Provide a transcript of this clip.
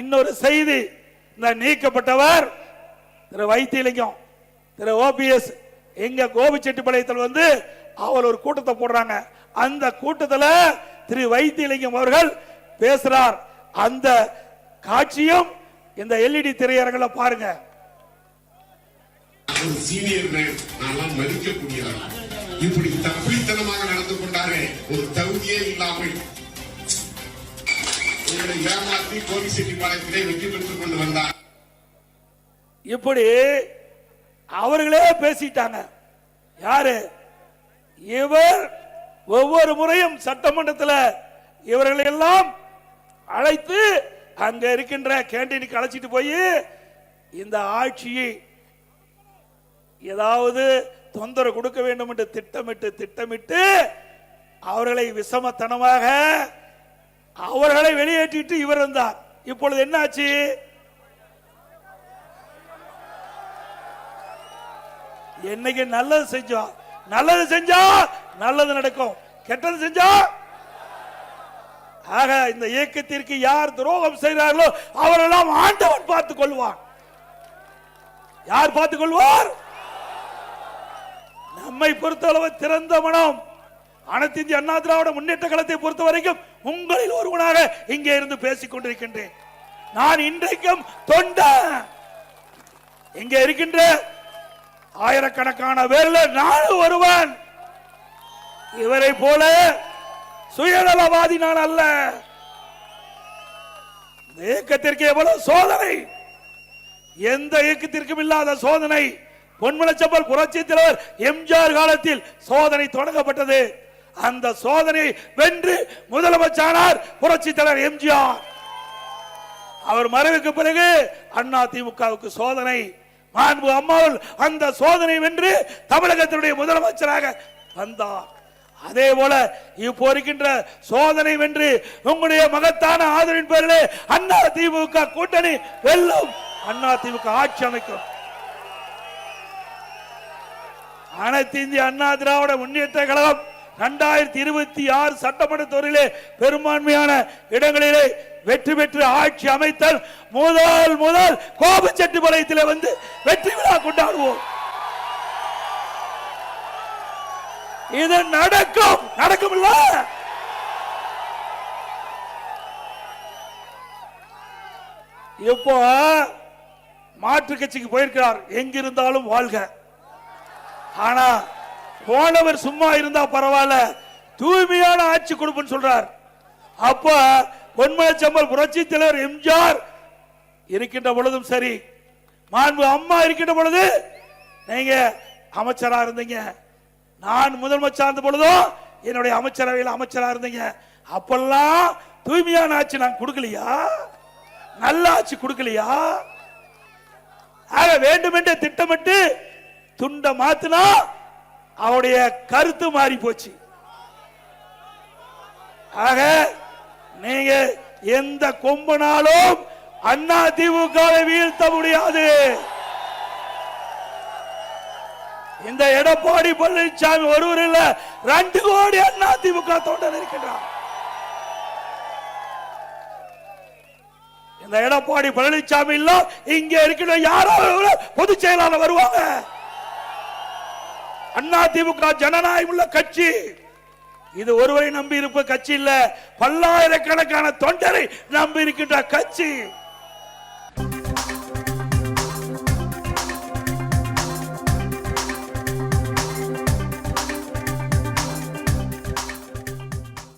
இன்னொரு செய்தி. இந்த நீக்கப்பட்டவர் திரு வைத்தியலிங்கம் திரு ஓபிஎஸ் எங்க கோபிச்செட்டிப்பாளையத்தில் வந்து அவர் ஒரு கூட்டத்தை போடுறாங்க. அந்த கூட்டத்தில் திரு வைத்தியலிங்கம் அவர்கள் பேசுறார். அந்த காட்சியும் இந்த எல்இடி திரையரங்கில் பாருங்க. ஒரு சீனியர் மேன் மதிக்கக்கூடியவர் இப்படி தப்பித்தனமாக நடந்து கொண்டாரே ஒரு தகுதியே இல்லாமல் உங்களை ஏமாற்றி கோபிச்செட்டிப்பாளையத்திலே வெற்றி பெற்றுக் கொண்டு வந்தார். இப்படி அவர்களே பேசிட்டாங்க. யாரு? இவர் ஒவ்வொரு முறையும் சட்டமன்றத்தில் இவர்களை எல்லாம் அழைத்து அங்க இருக்கின்ற கேண்டீனுக்கு அழைச்சிட்டு போய் இந்த ஆட்சியை ஏதாவது தொந்தரவு கொடுக்க வேண்டும் என்று திட்டமிட்டு திட்டமிட்டு அவர்களை விஷமத்தனமாக அவர்களை வெளியேற்றிட்டு இவர் இருந்தார் இப்பொழுது என்னாச்சு? என்னைக்கு நல்லது செஞ்சோம் நல்லது செஞ்சா நல்லது நடக்கும். கெட்டது செஞ்சா? ஆக இந்த இயக்கத்திற்கு யார் துரோகம் செய்கிறார்களோ அவரெல்லாம் ஆண்டவன் பார்த்துக் கொள்வான். யார் பார்த்துக் கொள்வார்? நம்மை பொறுத்தளவு திறந்த மனம். அனைத்து இந்திய அண்ணா திராவிட முன்னேற்ற கழகத்தை பொறுத்த வரைக்கும் உங்களில் ஒருவனாக இங்கே இருந்து பேசிக் கொண்டிருக்கின்றேன். நான் இன்றைக்கும் தொண்ட இங்கே இருக்கின்ற ஆயிரக்கணக்கான பேர்ல நானும் ஒருவன். இவரை போல சுயநலவாதி நான் அல்ல. இயக்கத்திற்கு எவ்வளவு சோதனை? எந்த இயக்கத்திற்கும் இல்லாத சோதனை. பொன்மலச்சம்பல் புரட்சி தலைவர் எம்ஜிஆர் காலத்தில் சோதனை தொடங்கப்பட்டது. அந்த சோதனை வென்று முதலமைச்சரானார் புரட்சி தலைவர் எம்ஜிஆர். அவர் மறைவுக்கு பிறகு அண்ணா திமுகவுக்கு சோதனை. மாண்பு அம்மாவில் அந்த சோதனை வென்று தமிழகத்தினுடைய முதலமைச்சராக வந்தார். அதே போல இப்போ இருக்கின்ற சோதனை வென்று உங்களுடைய மகத்தான ஆதரவின் பேரிலே அண்ணா திமுக கூட்டணி வெல்லும். அண்ணா திமுக ஆட்சி அமைக்கும். அனைத்து இந்திய அண்ணா திராவிட முன்னேற்ற கழகம் ரெண்டாயிரத்தி இருபத்தி ஆறு சட்டமன்ற தொகுதியிலே பெரும்பான்மையான இடங்களிலே வெற்றி பெற்று ஆட்சி அமைத்தல் முதல் முதல் கோபச்செட்டிப்பாளையத்திலே வந்து வெற்றி விழா கொண்டாடுவோம். இது நடக்கும். நடக்கும் இல்ல இப்போ மாற்று கட்சிக்கு போயிருக்கிறார். எங்கிருந்தாலும் வாழ்க. ஆனா போனவர் சும்மா இருந்தா பரவாயில்ல. தூய்மையான ஆட்சி கொடுப்புன்னு சொல்றார். அப்ப பொன்மலச்சம்பல் புரட்சி தலைவர் எம்ஜிஆர் இருக்கின்ற பொழுதும் சரி மாண்பு அம்மா இருக்கின்ற பொழுது நீங்க அமைச்சரா இருந்தீங்க. நான் முதலமைச்சர் இருந்த பொழுதும் என்னுடைய அமைச்சரவையில் அமைச்சரா இருந்தீங்க. அப்பெல்லாம் தூய்மையான ஆட்சி நான் கொடுக்கலையா? நல்ல ஆட்சி கொடுக்கலையா? ஆக வேண்டுமென்றே திட்டமிட்டு துண்ட மாத்தினா அவனுடைய கருத்து மாறி போச்சு. ஆக நீங்க எந்த கொம்பனாலும் அண்ணா திமுக வீழ்த்த முடியாது. இந்த எடப்பாடி பழனிசாமி ஒருவர் இல்ல ரெண்டு கோடி அண்ணா திமுக தொண்டர் இருக்கின்றார். இந்த எடப்பாடி பழனிசாமி இல்ல இங்க இருக்கிற யாரோ பொதுச் செயலாளர் வருவாங்க. அண்ணா திமுக ஜனநாயகம் உள்ள கட்சி. இது ஒருவரை நம்பி இருப்ப கட்சி இல்ல. பல்லாயிரக்கணக்கான தொண்டரை நம்பி இருக்கின்ற கட்சி.